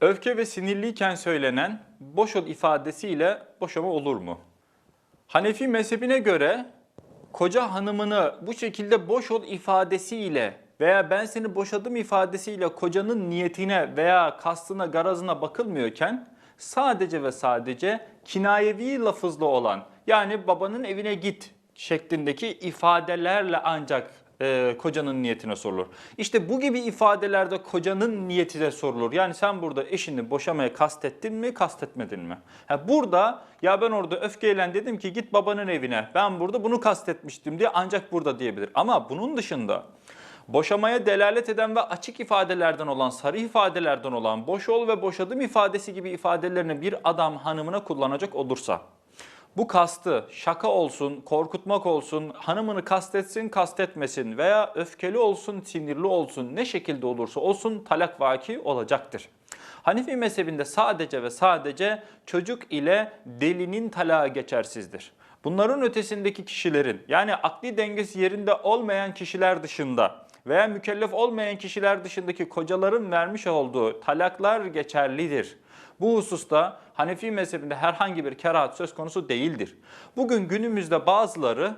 Öfke ve sinirliyken söylenen boş ol ifadesiyle boşama olur mu? Hanefi mezhebine göre koca hanımını bu şekilde boş ol ifadesiyle veya ben seni boşadım ifadesiyle kocanın niyetine veya kastına, garazına bakılmıyorken sadece ve sadece kinayevi lafızlı olan yani babanın evine git şeklindeki ifadelerle ancak e, kocanın niyetine sorulur. İşte bu gibi ifadelerde kocanın niyeti de sorulur. Yani sen burada eşini boşamaya kastettin mi, kastetmedin mi? Ha, burada ya ben orada öfkeyle dedim ki git babanın evine. Ben burada bunu kastetmiştim diye ancak burada diyebilir. Ama bunun dışında boşamaya delalet eden ve açık ifadelerden olan, sarı ifadelerden olan boş ol ve boşadım ifadesi gibi ifadelerini bir adam hanımına kullanacak olursa bu kastı şaka olsun, korkutmak olsun, hanımını kastetsin, kastetmesin veya öfkeli olsun, sinirli olsun ne şekilde olursa olsun talak vaki olacaktır. Hanefi mezhebinde sadece ve sadece çocuk ile delinin talağı geçersizdir. Bunların ötesindeki kişilerin yani akli dengesi yerinde olmayan kişiler dışında veya mükellef olmayan kişiler dışındaki kocaların vermiş olduğu talaklar geçerlidir. Bu hususta Hanefi mezhebinde herhangi bir kerahat söz konusu değildir. Bugün günümüzde bazıları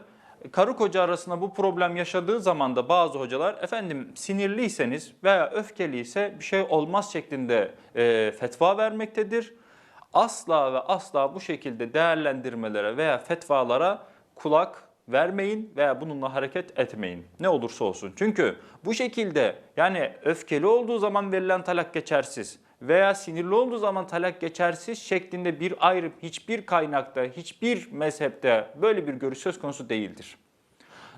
karı koca arasında bu problem yaşadığı zaman da bazı hocalar efendim sinirliyseniz veya öfkeliyse bir şey olmaz şeklinde e, fetva vermektedir. Asla ve asla bu şekilde değerlendirmelere veya fetvalara kulak vermeyin veya bununla hareket etmeyin. Ne olursa olsun. Çünkü bu şekilde yani öfkeli olduğu zaman verilen talak geçersiz veya sinirli olduğu zaman talak geçersiz şeklinde bir ayrım hiçbir kaynakta, hiçbir mezhepte böyle bir görüş söz konusu değildir.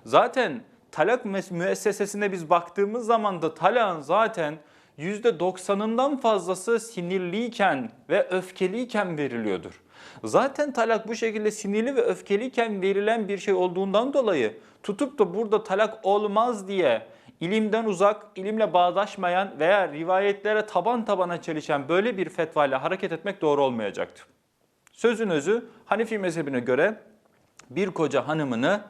Zaten talak mües- müessesesine biz baktığımız zaman da talağın zaten %90'ından fazlası sinirliyken ve öfkeliyken veriliyordur. Zaten talak bu şekilde sinirli ve öfkeliyken verilen bir şey olduğundan dolayı tutup da burada talak olmaz diye ilimden uzak, ilimle bağdaşmayan veya rivayetlere taban tabana çelişen böyle bir fetva ile hareket etmek doğru olmayacaktır. Sözün özü Hanefi mezhebine göre bir koca hanımını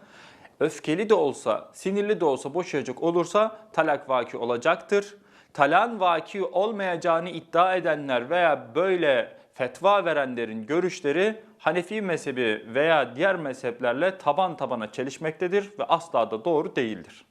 öfkeli de olsa, sinirli de olsa boşayacak olursa talak vaki olacaktır. Talan vaki olmayacağını iddia edenler veya böyle fetva verenlerin görüşleri Hanefi mezhebi veya diğer mezheplerle taban tabana çelişmektedir ve asla da doğru değildir.